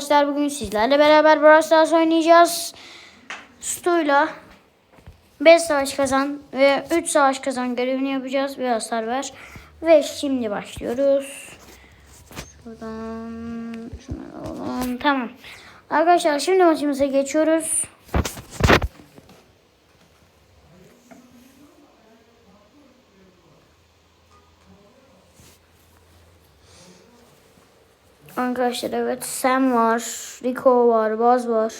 arkadaşlar bugün sizlerle beraber Brawl Stars oynayacağız. Stu'yla 5 savaş kazan ve 3 savaş kazan görevini yapacağız. Bir hasar ver. Ve şimdi başlıyoruz. Şuradan şunları alalım. Tamam. Arkadaşlar şimdi maçımıza geçiyoruz. Arkadaşlar evet Sam var, Rico var, Baz var,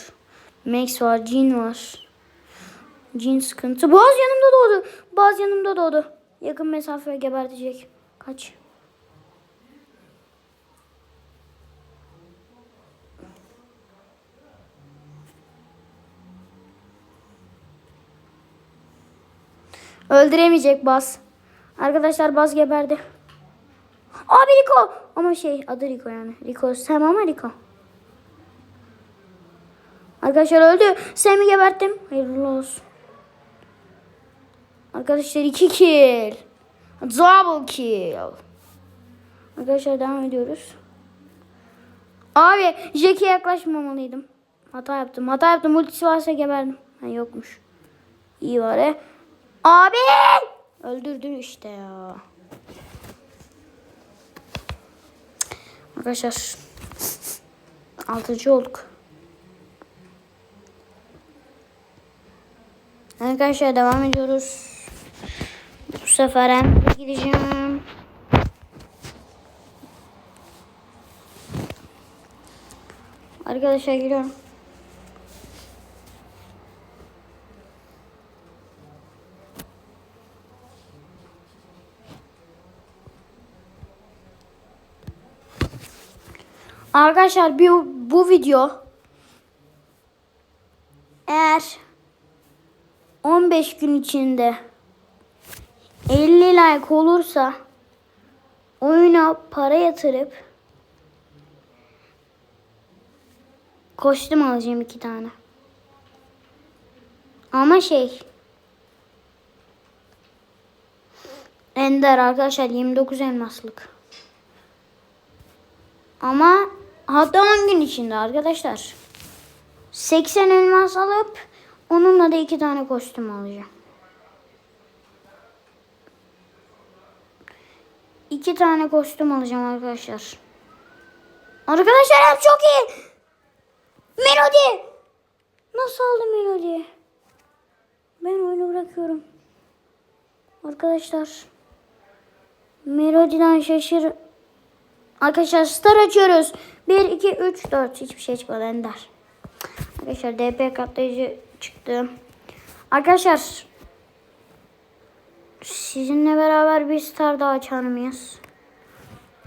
Max var, Jean var. Jean sıkıntı. Baz yanımda doğdu. Baz yanımda doğdu. Yakın mesafeye gebertecek. Kaç. Öldüremeyecek Baz. Arkadaşlar Baz geberdi. Abi Rico. Ama şey adı Rico yani. Rico Sam ama Rico. Arkadaşlar öldü. Sam'i geberttim. Hayırlı olsun. Arkadaşlar 2 kill. Double kill. Arkadaşlar devam ediyoruz. Abi Jack'e yaklaşmamalıydım. Hata yaptım. Hata yaptım. Ultisi varsa geberdim. Ha yokmuş. İyi var he. Abi! Öldürdün işte ya. Arkadaşlar altıncı olduk. Arkadaşlar devam ediyoruz. Bu sefer hem gideceğim. Arkadaşlar gidiyorum. Arkadaşlar bir, bu video eğer 15 gün içinde 50 like olursa oyuna para yatırıp kostüm alacağım iki tane. Ama şey Ender arkadaşlar 29 elmaslık. Ama hatta 10 gün içinde arkadaşlar. 80 elmas alıp onunla da iki tane kostüm alacağım. İki tane kostüm alacağım arkadaşlar. Arkadaşlar hem çok iyi. Melody. Nasıl aldı Melody? Ben oyunu bırakıyorum. Arkadaşlar. Melody'den şaşır. Arkadaşlar star açıyoruz. 1, 2, 3, 4. Hiçbir şey çıkmadı Ender. Arkadaşlar DP katlayıcı çıktı. Arkadaşlar sizinle beraber bir star daha açar mıyız?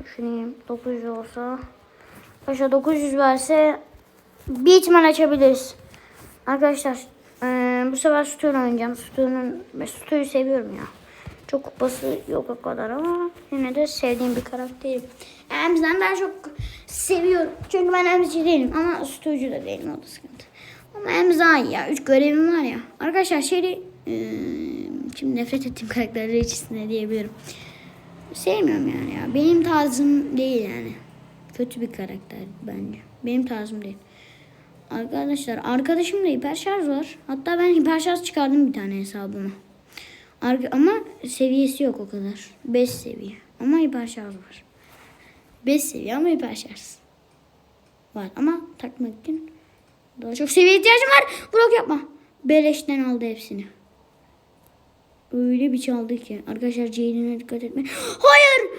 Düşüneyim 900 olsa. Arkadaşlar 900 verse ihtimal açabiliriz. Arkadaşlar eee, bu sefer Stu'yla oynayacağım. Ben Stu'yu seviyorum ya. Çok kupası yok o kadar ama yine de sevdiğim bir karakterim. Emz'den daha çok seviyorum. Çünkü ben Emz'ci değilim ama Stu'cu da değilim o da sıkıntı. Ama Emz daha iyi ya. Üç görevim var ya. Arkadaşlar şeyi eee, şimdi nefret ettiğim karakterler içerisinde diyebilirim. Sevmiyorum yani ya. Benim tarzım değil yani. Kötü bir karakter bence. Benim tarzım değil. Arkadaşlar arkadaşımda hiper şarj var. Hatta ben hiper şarj çıkardım bir tane hesabıma. Ama seviyesi yok o kadar. 5 seviye. Ama hiper şarj var. 5 seviye ama hiper şarj. Var ama takmak için daha çok seviye ihtiyacım var. Blok yapma. Beleşten aldı hepsini. Öyle bir çaldı ki. Arkadaşlar Jaden'e dikkat etme. Hayır.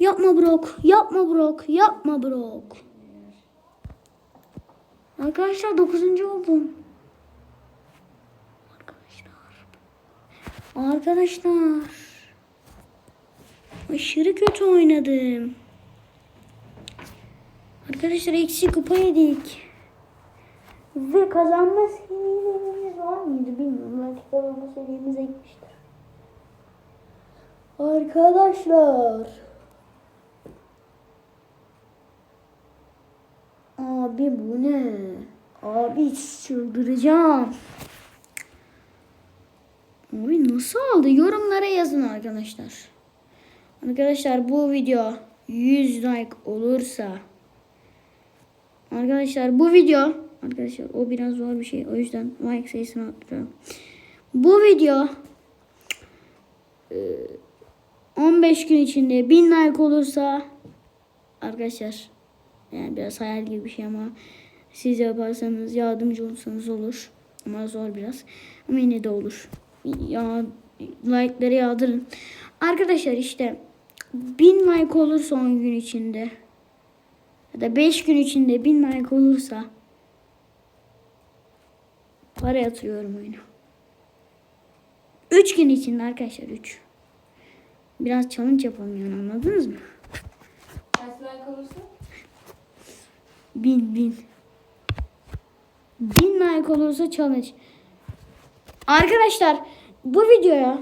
Yapma Brock. Yapma Brock. Yapma Brock. Arkadaşlar 9. oldum. Arkadaşlar. Aşırı kötü oynadım. Arkadaşlar eksi kupa yedik. Ve kazanma seviyemiz var mıydı bilmiyorum. Belki kazanma seviyemize gitmiştir. Arkadaşlar. Abi bu ne? Abi çıldıracağım. Nasıl aldı? Yorumlara yazın arkadaşlar. Arkadaşlar bu video 100 like olursa Arkadaşlar bu video arkadaşlar o biraz zor bir şey. O yüzden like sayısını arttırıyorum. Bu video e, 15 gün içinde 1000 like olursa arkadaşlar yani biraz hayal gibi bir şey ama siz yaparsanız yardımcı olursanız olur. Ama zor biraz. Ama yine de olur. Ya like'ları yağdırın. Arkadaşlar işte 1000 like olursa 10 gün içinde ya da 5 gün içinde 1000 like olursa para yatırıyorum oyuna. 3 gün içinde arkadaşlar 3. Biraz challenge yapalım yani anladınız mı? Kaç like olursa? 1000 1000. 1000 like olursa challenge. Arkadaşlar bu videoya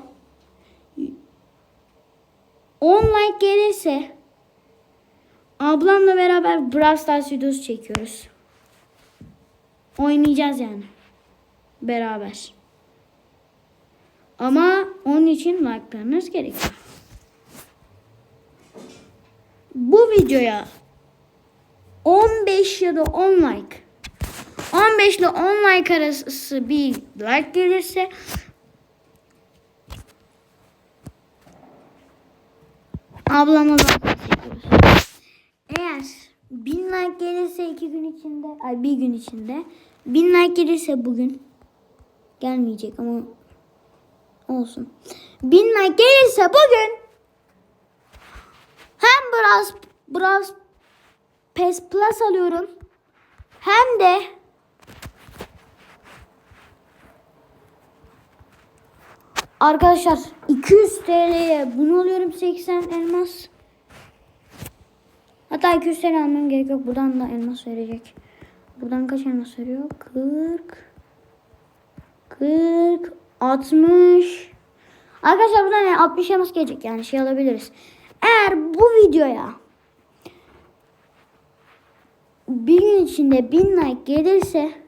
10 like gelirse ablamla beraber Brawl Stars videosu çekiyoruz. Oynayacağız yani. Beraber. Ama onun için like'larınız gerekiyor. Bu videoya 15 ya da 10 like 15 ile 10 like arası bir like gelirse ablamla. Eğer 1000 like gelirse 2 gün içinde, ay bir gün içinde 1000 like gelirse bugün gelmeyecek ama olsun. 1000 like gelirse bugün hem biraz biraz PES Plus alıyorum hem de Arkadaşlar 200 TL'ye bunu alıyorum 80 elmas. Hatta 200 TL almam gerek yok. Buradan da elmas verecek. Buradan kaç elmas veriyor? 40 40 60 Arkadaşlar buradan yani 60 elmas gelecek yani şey alabiliriz. Eğer bu videoya bir gün içinde 1000 like gelirse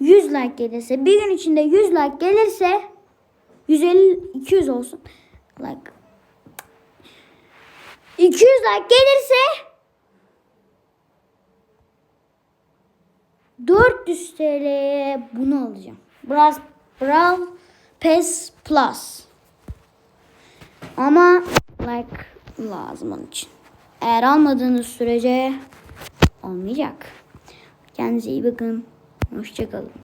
100 like gelirse bir gün içinde 100 like gelirse 150 200 olsun like 200 like gelirse 400 TL'ye bunu alacağım. Brawl, Brawl Pass Plus. Ama like lazım onun için. Eğer almadığınız sürece olmayacak. Kendinize iyi bakın. Hoşçakalın.